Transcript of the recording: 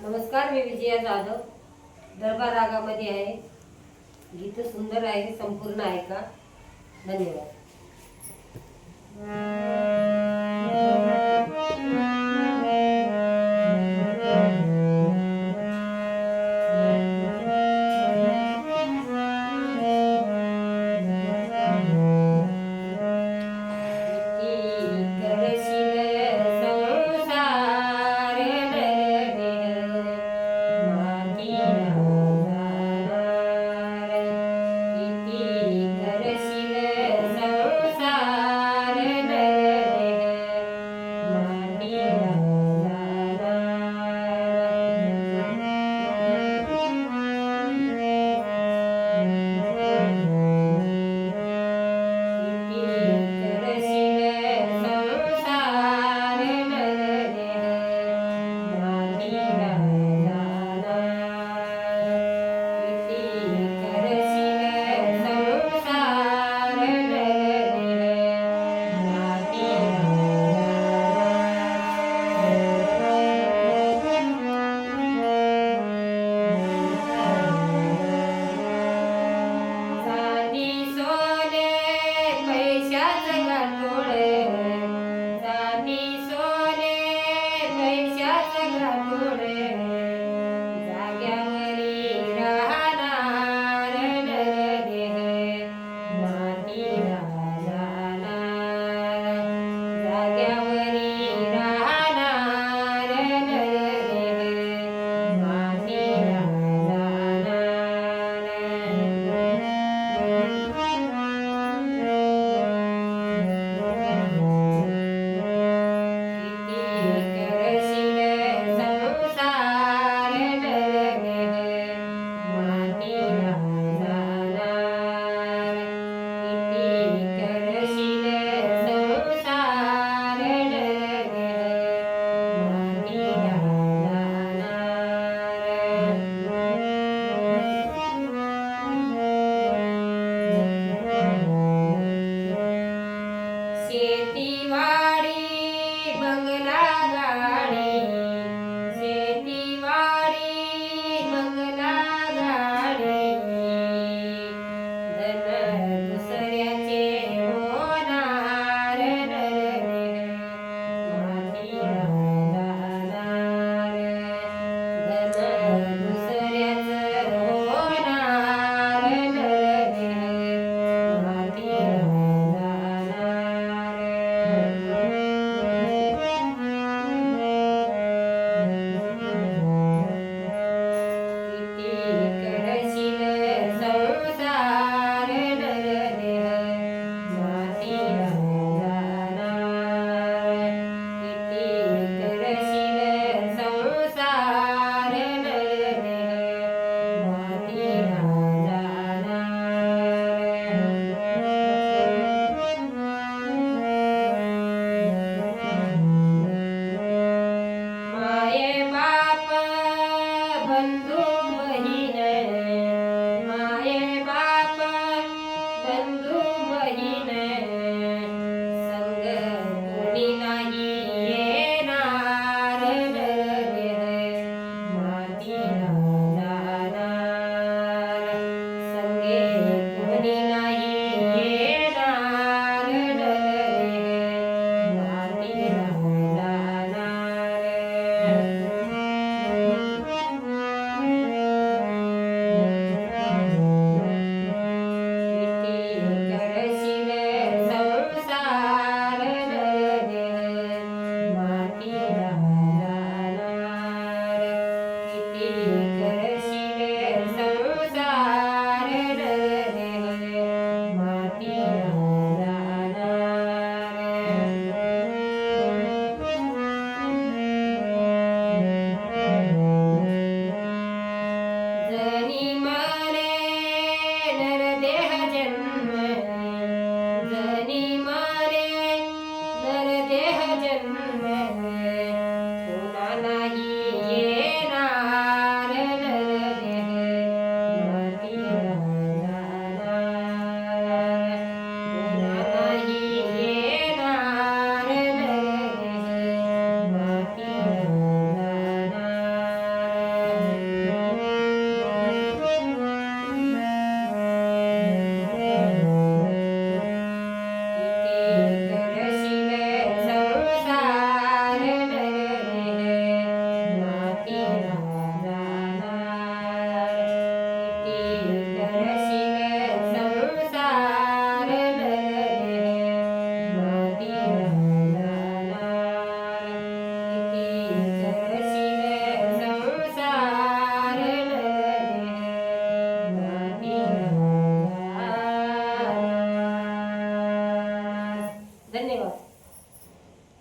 नमस्कार मी विजया जाधव. दरबार रागामध्ये आहे. गीत सुंदर आहे संपूर्ण आहे का? धन्यवाद.